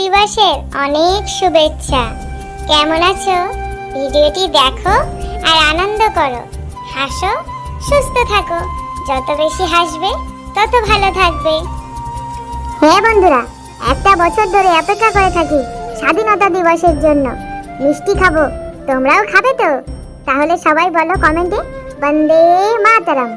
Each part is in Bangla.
দিবসের অনেক শুভেচ্ছা। কেমন আছো? ভিডিওটি দেখো আর আনন্দ করো। হাসো, সুস্থ থাকো। যত বেশি হাসবে, তত ভালো থাকবে। হ্যাঁ বন্ধুরা, একটা বছর ধরে অপেক্ষা করে থাকি স্বাধীনতা দিবসের জন্য। মিষ্টি খাব, তোমরাও খাবে তো? তাহলে সবাই বলো কমেন্টে, বন্দে মাতারাম।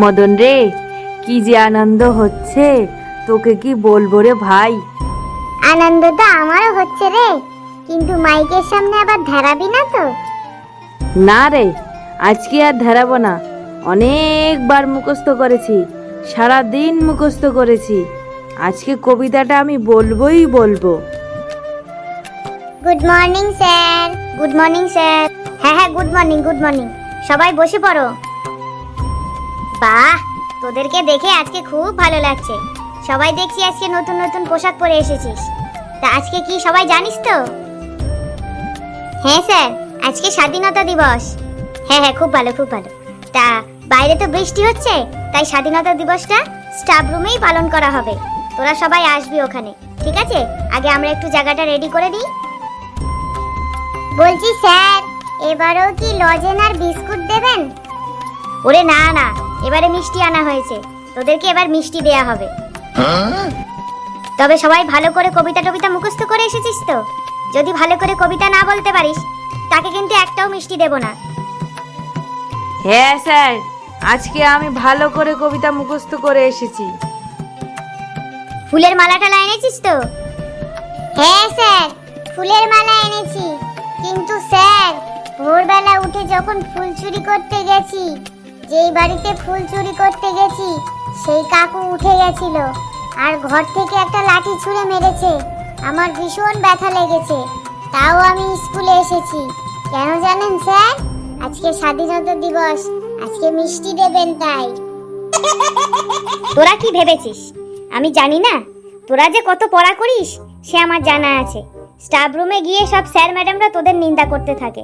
মদন রে, কি যে আনন্দ হচ্ছে। তোকে কি বলব রে ভাই? আনন্দ তো আমারও হচ্ছে রে। কিন্তু মাইকের সামনে আবার ধারাবি না তো? না রে আজকে আর ধরাবো না। অনেকবার মুখস্থ করেছি সারা দিন মুখস্থ করেছি। আজকে কবিতাটা আমি বলবোই বলব। Good morning sir good morning sir হ্যাঁ হ্যাঁ গুড মর্নিং গুড মর্নিং সবাই বসে পড়ো। বাহ তোদেরকে দেখে আজকে খুব ভালো লাগছে। সবাই দেখছি আজকে নতুন নতুন পোশাক পরে এসেছিস। তা আজকে কি সবাই জানিস তো? হ্যাঁ স্যার, আজকে স্বাধীনতা দিবস। হ্যাঁ হ্যাঁ খুব ভালো খুব ভালো। তা বাইরে তো বৃষ্টি হচ্ছে, তাই স্বাধীনতা দিবসটা স্টাফ রুমেই পালন করা হবে। তোরা সবাই আসবি ওখানে, ঠিক আছে? আগে আমরা একটু জায়গাটা রেডি করে দিই। বলছি স্যার, এবারেও কি লজেন আর বিস্কুট দেবেন? ওরে না না, এবারে মিষ্টি আনা হয়েছে। তোদেরকে এবার মিষ্টি দেয়া হবে। তবে সবাই ভালো করে কবিতা টবিতা মুখস্থ করে এসেছিস তো? যদি ভালো করে কবিতা না বলতে পারিস তাকে কিন্তু একটাও মিষ্টি দেব না। হ্যাঁ স্যার আজকে আমি ভালো করে কবিতা মুখস্থ করে এসেছি। ফুলের মালাটা এনেছিস তো? হ্যাঁ স্যার ফুলের মালা এনেছি। কিন্তু স্যার ভোরবেলা উঠে যখন ফুল চুরি করতে গেছি যেই বাড়িতে ফুল চুরি করতে গেছি সেই কাকু উঠে গেছিল আর ঘর থেকে একটা লাঠি ছুঁড়ে মেরেছে। আমার ভীষণ ব্যথা লেগেছে। তাও আমি স্কুলে এসেছি। কেন জানেন স্যার? আজকে স্বাধীনতা দিবস। আজকে মিষ্টি দেবেন তাই। তোরা কি ভেবেছিস? আমি জানি না। তোরা যে কত পড়া করিস, সে আমার জানা আছে। স্টাফ রুমে গিয়ে সব স্যার ম্যাডামরা তোদের নিন্দা করতে থাকে।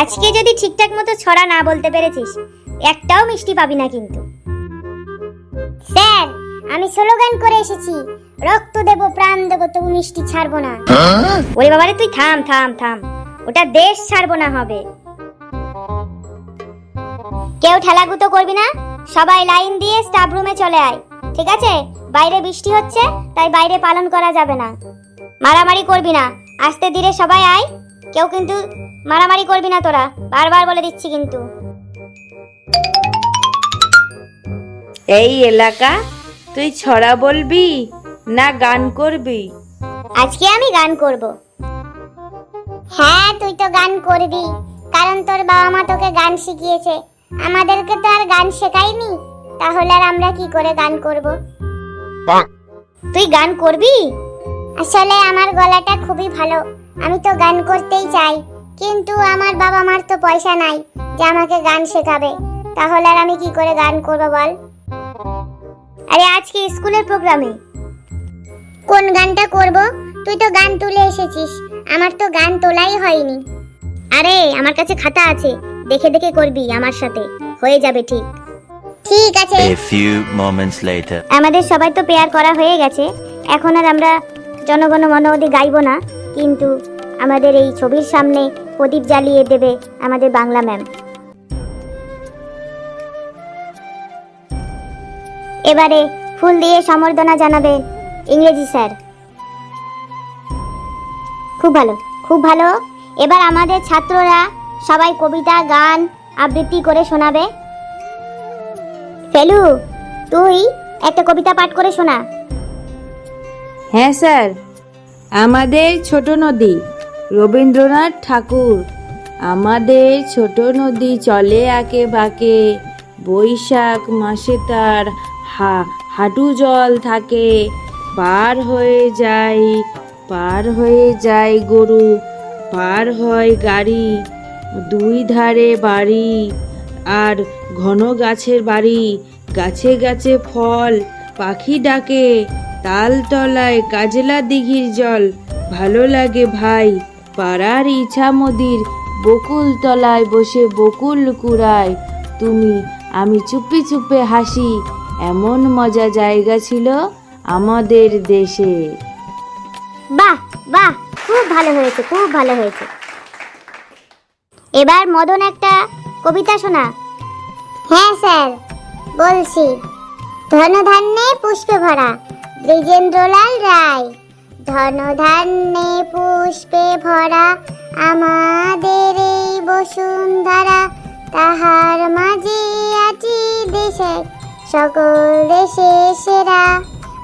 আজকে যদি ঠিকঠাক মতো ছড়া না বলতে পেরেছিস একটাও মিষ্টি পাবি না কিন্তু। স্যার, আমি স্লোগান করে এসেছি, রক্ত দেব, প্রাণ দেব, তবু মিষ্টি ছাড়বো না। ওরে বাবারে, তুই থাম থাম থাম। ওটা দেশ ছাড়বো না হবে। কেউ ঠেলাগুতো করবি না, সবাই লাইন দিয়ে স্টাফ রুমে চলে আয়, ঠিক আছে? বাইরে বৃষ্টি হচ্ছে, তাই বাইরে পালন করা যাবে না। মারামারি করবি না, আস্তে ধীরে সবাই আয়, কেউ কিন্তু মারামারি করবি না তোরা, বারবার বলে দিচ্ছি কিন্তু। এই এলাকা তুই ছড়া বলবি না গান করবি? আজকে আমি গান করব। হ্যাঁ তুই তো গান করবি। কারণ তোর বাবা মা তোকে গান শিখিয়েছে। আমাদেরকে তো আর গান শেখায়নি। তাহলে আর আমরা কি করে গান করব? তুই গান করবি? আসলে আমার গলাটা খুবই ভালো। আমি তো গান করতেই চাই। কিন্তু আমার বাবা মার তো পয়সা নাই যে আমাকে গান শেখাবে। তাহলে আর আমি কি করে গান করব বল? আরে আজকে স্কুলের প্রোগ্রামে। কোন গানটা করব? তুই তো গান তুলে এসেছিস। আমার তো গান তোলাই হয়নি। আরে আমার কাছে খাতা আছে। দেখে দেখে করবি আমার সাথে। হয়ে যাবে ঠিক। ঠিক আছে। A few moments later. আমাদের সবাই তো পেয়ার করা হয়ে গেছে। এখন আর আমরা জনগণ মনোদি গাইবো না। কিন্তু আমাদের এই ছবির সামনে প্রদীপ জ্বালিয়ে দেবে আমাদের বাংলা ম্যাম। এবারে ফুল দিয়ে সম্বর্ধনা জানাবে ইংরেজি স্যার। খুব ভালো খুব ভালো। এবার আমাদের ছাত্ররা সবাই কবিতা, গান আবৃত্তি করে শোনাবে। ফেলু, তুই একটা কবিতা পাঠ করে শোনা। হ্যাঁ স্যার, আমাদের ছোট নদী, রবীন্দ্রনাথ ঠাকুর। আমাদের ছোট নদী চলে আঁকে বাঁকে, বৈশাখ মাসে তার হা, হাঁটু জল থাকে। পার হয়ে যায় পার হয়ে যায় গরু, পার হয় গাড়ি, দুই ধারে বাড়ি। আর ঘন গাছের বাড়ি, গাছে গাছে ফল, পাখি ডাকে তাল তলায় কাজলা দিঘির জল। ভালো লাগে ভাই, পাড়ার ইছা মদির, বকুল তলায় বসে বকুল কুড়ায়। তুমি, আমি চুপি চুপে হাসি এমন মজা জায়গা ছিল আমাদের দেশে। বাহ বাহ, খুব ভালো হয়েছে, খুব ভালো হয়েছে। এবার মদন একটা কবিতা শোনা। হ্যাঁ স্যার, বলছি। ধনধান্যে পুষ্পে ভরা দ্বিজেন্দ্রলাল রায়। ধনধান্যে পুষ্পে ভরা আমাদের এই বসুন্ধরা। তাহার মাঝে আছি দেশে সকল দেশে সেরা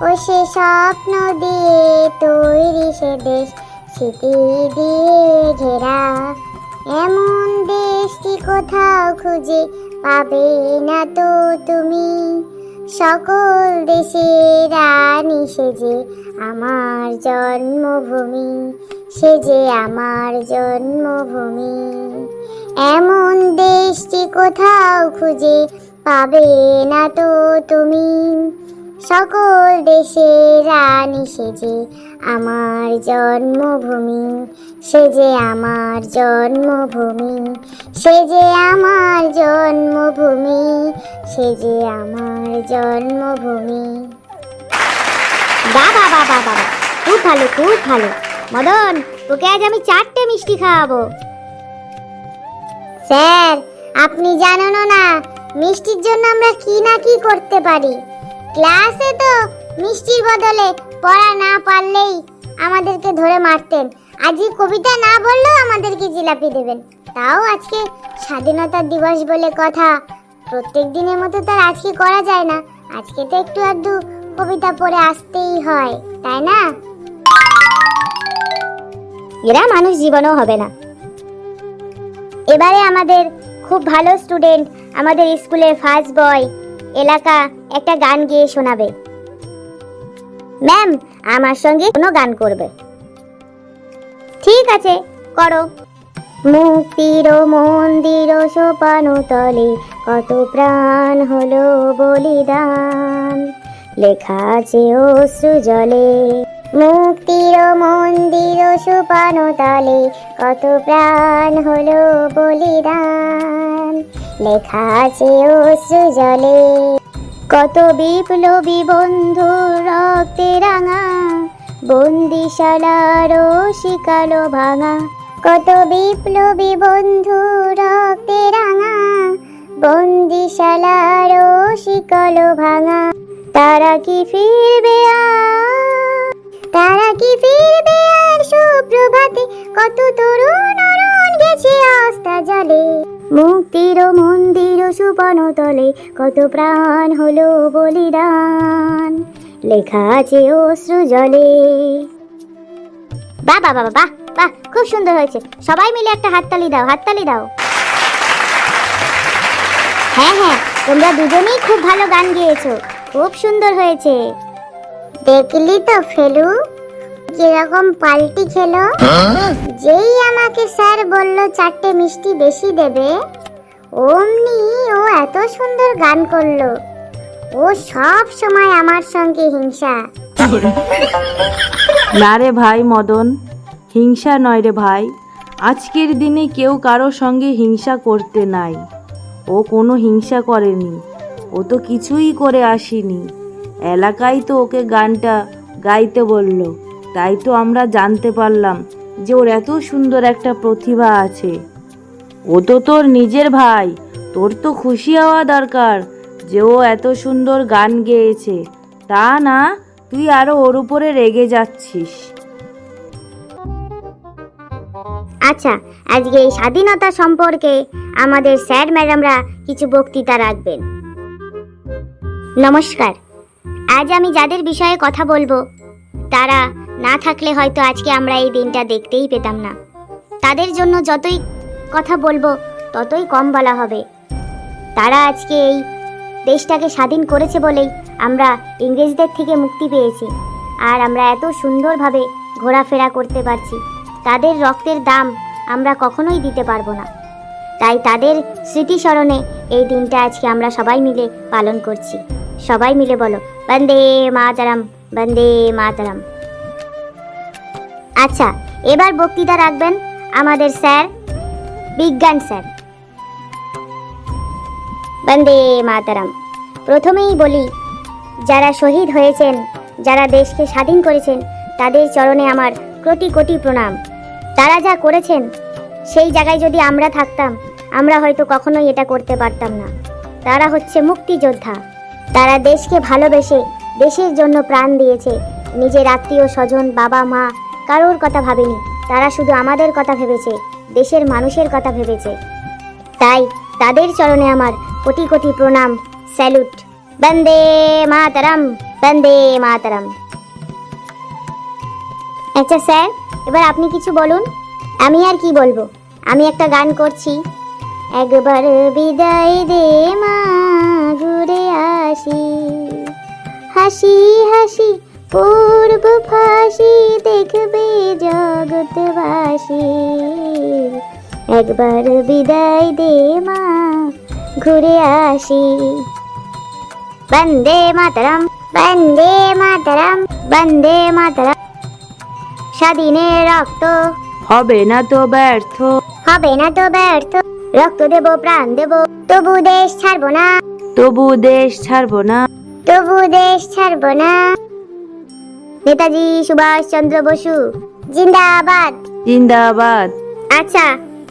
ও সে স্বপ্ন দিয়ে তৈরি সে দেশ। স্মৃতি দিয়ে ঘেরা এমন দেশটি কোথাও খুঁজে পাবে না তো তুমি? সকল দেশের রানী সেজে আমার জন্মভূমি, সে যে আমার জন্মভূমি। এমন দেশটি কোথাও খুঁজে পাবে না তো তুমি? সকল দেশের রানী সেজে আমার জন্মভূমি, সে যে আমার জন্মভূমি, সে যে আমার জন্মভূমি, সে যে আমার জন্মভূমি। বাবা বাবা বাবা খুব ভালো খুব ভালো। মদন, তোকে আজ আমি চারটে মিষ্টি খাওয়াবো। স্যার, আপনি জানেন না মিষ্টির জন্য আমরা কি না কি করতে পারি? ক্লাসে তো মিষ্টির বদলে পড়া না পারলেই আমাদেরকে ধরে মারতেন। আজই কবিতা না বললেও আমাদেরকে জিলাপি দেবেন। তাও আজকে স্বাধীনতা দিবস বলে কথা। প্রত্যেক দিনের মতো তো আর আজকে করা যায় না। আজকে তো একটু আধটু কবিতা পড়ে আসতেই হয়, তাই না? এরা মানুষ জীবনও হবে না। এবারে আমাদের খুব ভালো স্টুডেন্ট আমাদের স্কুলের ফার্স্ট বয় এলাকা একটা গান গিয়ে শোনাবে। ম্যাম আমার সঙ্গে কোনো গান করবে। ঠিক আছে, করো। মুক্তির মন্দির সোপানো তলে কত প্রাণ হলো বলিদান। লেখা আছে অশ্রু জলে। মুক্তির মন্দির সোপানো তলে কত প্রাণ হলো বলিদান। লেখা আছে অশ্রু জলে। কত বিপ্লবী বন্ধু রক্তে রাঙা। বন্দিশালার শিকালো ভাঙা। কত বিপ্লবী বন্ধু রক্তে রাঙা। বন্দিশালার শিকালো ভাঙা। তারা কি ফিরবে আর তারা কি ফিরবে আর সুপ্রভাতে? কত তরুণ অরণ গেছে আস্থা জলে। মুক্তির মন্দির সুপন তলে কত প্রাণ হলো বলিদান। লেখা আছে অশ্রু জলে। বাহ বাহ বাহ বাহ বাহ, খুব সুন্দর হয়েছে। সবাই মিলে একটা হাততালি দাও হাততালি দাও। হ্যাঁ হ্যাঁ তোমরা দুজনেই খুব ভালো গান গেয়েছো। খুব সুন্দর হয়েছে। দেখলি তো, ফেলু? কীরকম পাল্টি খেলো? যেই আমাকে স্যার বলল চারটে মিষ্টি বেশি দেবে, অমনি ও এত সুন্দর গান করল। ও সব সময় আমার সঙ্গে হিংসা। না রে ভাই মদন, হিংসা নয় রে ভাই। আজকের দিনে কেউ কারও সঙ্গে হিংসা করতে নাই। ও কোনো হিংসা করেনি। ও তো কিছুই করে আসেনি। এলাকায় তো ওকে গানটা গাইতে বলল। তাই তো আমরা জানতে পারলাম যে ওর এত সুন্দর একটা প্রতিভা আছে। ও তো তোর নিজের ভাই। তোর তো খুশি হওয়া দরকার যে ও এত সুন্দর গান গেয়েছে। তা না, তুই আরও ওর উপরে রেগে যাচ্ছিস। আচ্ছা আজকে এই স্বাধীনতা সম্পর্কে আমাদের স্যার ম্যাডামরা কিছু বক্তৃতা রাখবেন। নমস্কার। আজ আমি যাদের বিষয়ে কথা বলব, তারা না থাকলে হয়তো আজকে আমরা এই দিনটা দেখতেই পেতাম না। তাদের জন্য যতই কথা বলব, ততই কম বলা হবে। তারা আজকে এই দেশটাকে স্বাধীন করেছে বলেই আমরা ইংরেজদের থেকে মুক্তি পেয়েছি। আর আমরা এত সুন্দরভাবে ঘোরাফেরা করতে পারছি। তাদের রক্তের দাম আমরা কখনোই দিতে পারব না। তাই তাদের স্মৃতিস্মরণে এই দিনটা আজকে আমরা সবাই মিলে পালন করছি। সবাই মিলে বলো বন্দে মাতারাম বন্দে মাতারাম। আচ্ছা এবার বক্তৃতা রাখবেন আমাদের স্যার, বিজ্ঞান স্যার। বন্দে মাতারাম। প্রথমেই বলি, যারা শহীদ হয়েছেন, যারা দেশকে স্বাধীন করেছেন, তাদের চরণে আমার কোটি কোটি প্রণাম। তারা যা করেছেন, সেই জায়গায় যদি আমরা থাকতাম, আমরা হয়তো কখনোই এটা করতে পারতাম না। তারা হচ্ছে মুক্তিযোদ্ধা। তারা দেশকে ভালোবেসে, দেশের জন্য প্রাণ দিয়েছে। নিজের আত্মীয় স্বজন, বাবা, মা, কারোর কথা ভাবেনি। তারা শুধু আমাদের কথা ভেবেছে, দেশের মানুষের কথা ভেবেছে। তাই তাদের চরণে আমার কোটি কোটি প্রণাম, স্যালুট। বন্দে মাতারাম বন্দে মাতারাম। আচ্ছা স্যার, এবার আপনি কিছু বলুন। আমি আর কি বলব? আমি একটা গান করছি। একবার বিদায় দে মা। ঘুরে আসি। হাসি হাসি পূর্ব ফাঁসি দেখবে জগৎবাসী। একবার বিদায় দে মা ঘুরে আসি। বন্দে মাতরম বন্দে মাতরম বন্দে মাতরম। স্বাধীনের রক্ত। হবে না তো ব্যর্থ। হবে না তো ব্যর্থ। রক্ত দেব প্রাণ দেব তবু দেশ ছাড়বো না। তবু দেশ ছাড়বো না। তবু দেশ ছাড়বো না। নেতাজি সুভাষ চন্দ্র বসু জিন্দাবাদ। জিন্দাবাদ। আচ্ছা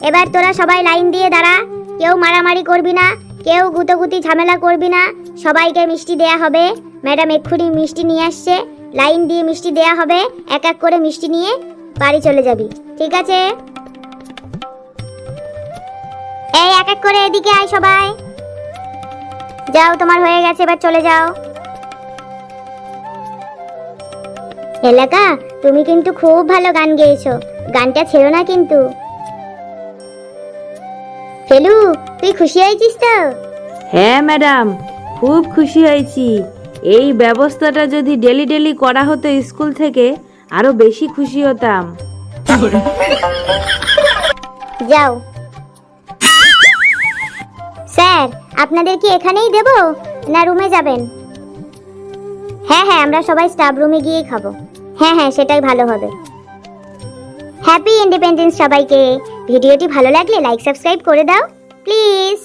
এবার তোরা সবাই লাইন দিয়ে দাঁড়া। কেউ মারামারি করবি না কেউ গুতোগুতি ঝামেলা করবি না। সবাইকে মিষ্টি দেয়া হবে। ম্যাডাম এক্ষুনি মিষ্টি নিয়ে আসছে। লাইন দিয়ে মিষ্টি দেয়া হবে। এক এক করে মিষ্টি নিয়ে বাড়ি চলে যাবি। ঠিক আছে? এই এক এক করে এদিকে আয় সবাই। যাও তোমার হয়ে গেছে এবার চলে যাও। এলাকা তুমি কিন্তু খুব ভালো গান গেয়েছো। গানটা ছেড়ো না কিন্তু। ফেলু তুই খুশি হয়েছিস তো? হ্যাঁ ম্যাডাম খুব খুশি হয়েছি। এই ব্যবস্থাটা যদি ডেলি ডেলি করা হতো স্কুল থেকে আরও বেশি খুশি হতাম। যাও। স্যার আপনাদের কি এখানেই দেব না রুমে যাবেন? হ্যাঁ হ্যাঁ আমরা সবাই স্টাফ রুমে গিয়ে খাব। হ্যাঁ হ্যাঁ সেটাই ভালো হবে। হ্যাপি ইন্ডিপেন্ডেন্স সবাইকে। ভিডিওটি ভালো লাগলে লাইক, সাবস্ক্রাইব করে দাও। প্লিজ।